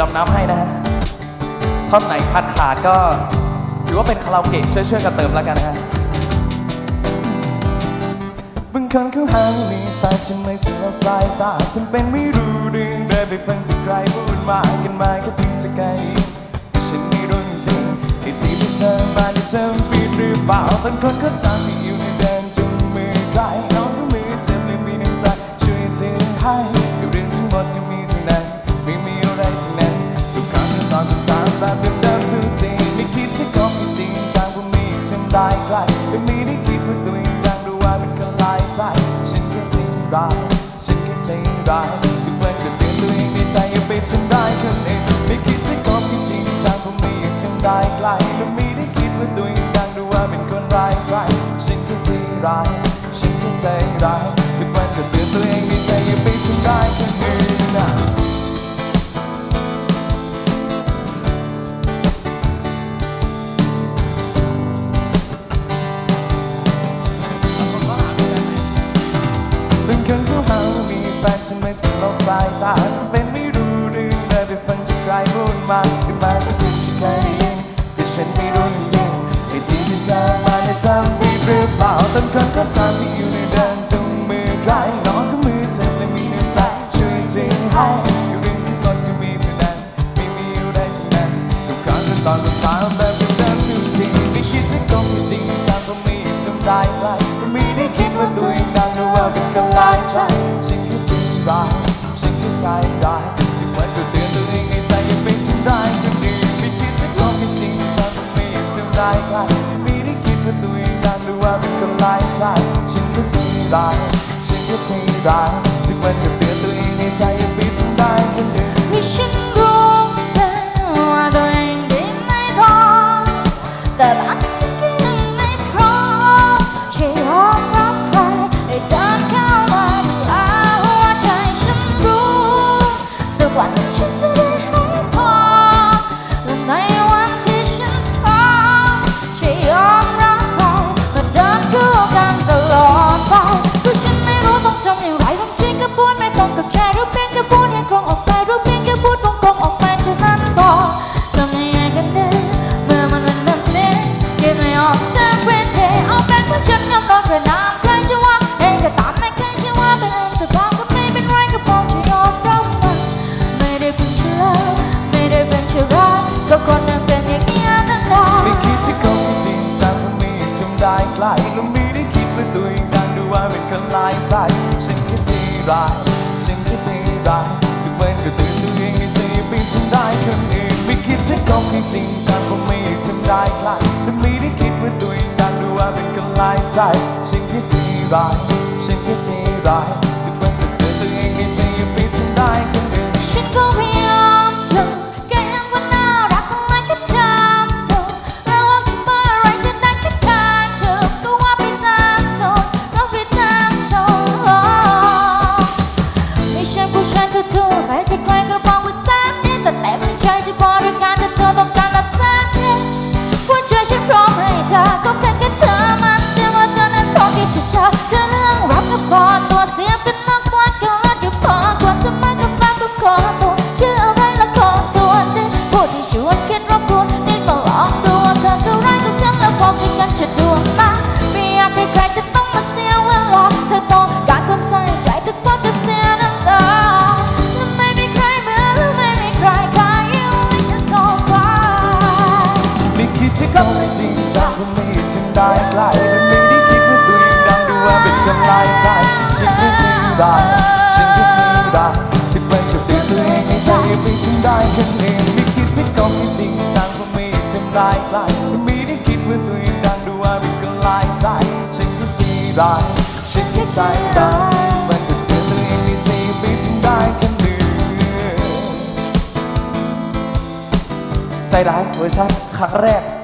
ดำน้ำให้นะฮะท่อนไหนขาดขาดก็ถือว่าเป็นคาราโอเกะช่วยๆกันเติมแล้วกันนะฮะบางคนเขาหามีแฟนฉันไม่ฉันเอาสายตาฉันเป็นไม่รู้เรื่องเดินไปฟังจากใครพูดมากันมาก็เพิ่งจะไกลฉันไม่รู้จริงไอ้ที่ที่เธอมาที่เธอผิดหรือเปล่าบางคนเขาทำให้อยู่ในเดินจุงมือใคร ร้ายฉันก็ใจร้ายทุกวันก็เตือนตัวเองในใจอย่าไปทำร้ายคนอื่นไม่คิดจะกอบจริงทางผมมีทำได้ไกลและไม่ได้คิดว่าตัวเองดังหรือว่าเป็นคนร้ายใจฉันแค่ทิ้งร้าย สายตาจะเป็นไม่รู้เรื่องเลยไปฟังจากใครพูดมาขึ้นมาก็ผิดที่ใครเองแต่ฉันไม่รู้จริงๆไอ้ที่ที่เธอมาในทำผิดหรือเปล่าบางคนก็ทำที่อยู่ในเดินจุงมือใครน้องก็มือเจ็บและมีน้ำใจช่วยจริงให้อยู่เรื่องที่คนก็มีเท่านั้นไม่มีอะไรทั้งนั้นทุกครั้งก็ตอนคำถามแบบเดิมๆทุกทีไม่คิดจะโกงจริงๆทางก็มีทำได้ไรก็ไม่ได้คิดว่าตัวเองดังหรือว่าเป็นกำลังใจฉันแค่จริงร้าย ใจร้ายทุกวันก็เตือนตัวเองในใจอย่าไปทำร้ายคนอื่นไม่คิดจะโกงจริงๆทางก็มีทำได้ไรไม่ได้คิดว่าตัวเองดังหรือว่าเป็นกำลังใจฉันแค่จร้ายฉันแค่จริงร้ายทุกวันก็ายใจ ฉันแค่ที่ร้ายฉันแค่ที่ร้ายทุกวันก็เตือนตัวเองให้เธออย่าไปทำได้คนอื่นไม่คิดจะโกงจริงจังคงไม่ทำได้ใครแต่ไม่ได้คิดว่าตัวเองดังหรือว่าเป็นคนลายใจ ฉันแค่ที่ร้ายฉันแค่ที่ร้ายทุกวันก็เตือนตัวเองให้เธออย่าไปทำได้ คิดจะเข้าไปจริงจังก็ไม่ถึงได้ไกลและไม่ได้คิดว่าตัวเองดังหรือว่าเป็นกำลังใจฉันแค่ที่ได้ฉันแค่ที่ได้ทุกวันก็เตือนตัวเองให้ใจอย่ไปถึงได้คนอื่นไม่คิดจะเข้าไปจริงจังก็ไม่ถึงได้ไกลและไม่ได้คิดว่าตัวเองดังหรือว่าเป็นกำลังใจฉันแค่ที่ได้ฉันแค่ใจได้ทุกวันก็เตือนตัวเองให้ใช่ไปถึงได้คนอื่นใจร้ายเวอร์ชันครั้งแรก